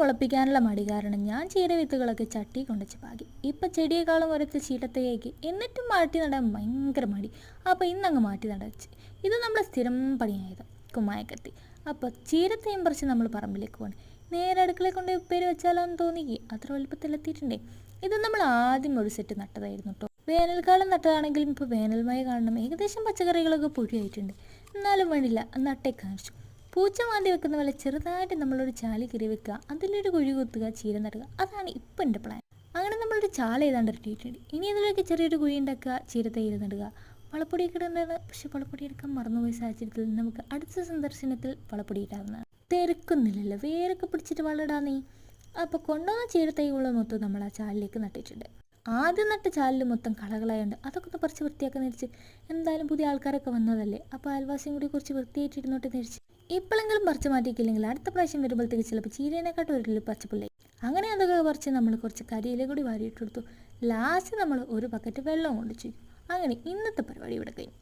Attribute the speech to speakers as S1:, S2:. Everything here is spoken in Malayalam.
S1: മുളപ്പിക്കാനുള്ള മടി കാരണം ഞാൻ ചീര വിത്തുകളൊക്കെ ചട്ടി കൊണ്ടുവച്ച് പാകി. ഇപ്പം ചെടിയേക്കാളും ഒരൊറ്റ ചീട്ടത്തേക്ക് എന്നിട്ടും മാറ്റി നടാൻ ഭയങ്കര മടി. അപ്പോൾ ഇന്നങ്ങ് മാറ്റി നടച്ച്. ഇത് നമ്മുടെ സ്ഥിരം പണിയായത് കുമ്മായക്കത്തി. അപ്പോൾ ചീരത്തെയും പറിച്ച് നമ്മൾ പറമ്പിലേക്ക് പോകണം നേരെ അടുക്കളയിൽ കൊണ്ട് ഉപ്പേര് വെച്ചാലോ എന്ന് തോന്നിക്കി. അത്ര വലുപ്പത്തിലെത്തിയിട്ടുണ്ടേ ഇത് നമ്മൾ ആദ്യം ഒരു സെറ്റ് നട്ടതായിരുന്നു കേട്ടോ വേനൽക്കാലം നട്ടതാണെങ്കിലും ഇപ്പോൾ വേനൽമഴ കാണണം ഏകദേശം പച്ചക്കറികളൊക്കെ പൊടിയായിട്ടുണ്ട് എന്നാലും വേണ്ടില്ല നട്ടേ കാണിച്ചു. പൂച്ച മാന്തി വെക്കുന്ന പോലെ ചെറുതായിട്ട് നമ്മളൊരു ചാലി കിരി വെക്കുക. അതിലൊരു കുഴി കുത്തുക ചീര നടുക. അതാണ് ഇപ്പം എന്റെ പ്ലാൻ അങ്ങനെ നമ്മളൊരു ചാല ഏതാണ്ട് ഇട്ടിട്ടുണ്ട്. ഇനി അതിലേക്ക് ചെറിയൊരു കുഴി ഉണ്ടാക്കുക ചീര തൈര് നടുക. വളപ്പൊടിയൊക്കെ ഇടേണ്ടതാണ് പക്ഷെ വളപ്പൊടി എടുക്കാൻ മറന്നുപോയ സാഹചര്യത്തിൽ നമുക്ക് അടുത്ത സന്ദർശനത്തിൽ വളപ്പൊടി ഇടാവുന്നതാണ്. തിരക്കുന്നില്ലല്ലോ. വേരൊക്കെ പിടിച്ചിട്ട് വളമിടാന്നേ അപ്പോൾ കൊണ്ടുവന്ന ചീര ചീരത്തൈകളും മൊത്തം നമ്മൾ ആ ചാലിലേക്ക് നട്ടിട്ടുണ്ട്. ആദ്യം നട്ട ചാലിൽ മൊത്തം കളകളായുണ്ട് അതൊക്കെ ഒന്ന് പറിച്ച് വൃത്തിയാക്കാൻ നിരിച്ച്. എന്തായാലും പുതിയ ആൾക്കാരൊക്കെ വന്നതല്ലേ? അപ്പോൾ അയൽവാസിയും കൂടി കുറച്ച് വൃത്തിയായിട്ടിരുന്നോട്ട് നിരിച്ച്. ഇപ്പോഴെങ്കിലും പറിച്ച് മാറ്റിയിട്ടില്ലെങ്കിൽ അടുത്ത പ്രാവശ്യം വരുമ്പോഴത്തേക്ക് ചിലപ്പോൾ ചീരേനെക്കാട്ടും ഒരു പച്ചപ്പുള്ളി. അങ്ങനെ അതൊക്കെ പറിച്ച് നമ്മൾ കുറച്ച് കരിയില കൂടി വാരിയിട്ട് കൊടുത്തു. ലാസ്റ്റ് നമ്മൾ ഒരു പക്കറ്റ് വെള്ളം കൊണ്ടു അങ്ങനെ ഇന്നത്തെ പരിപാടി ഇവിടെ കഴിഞ്ഞു.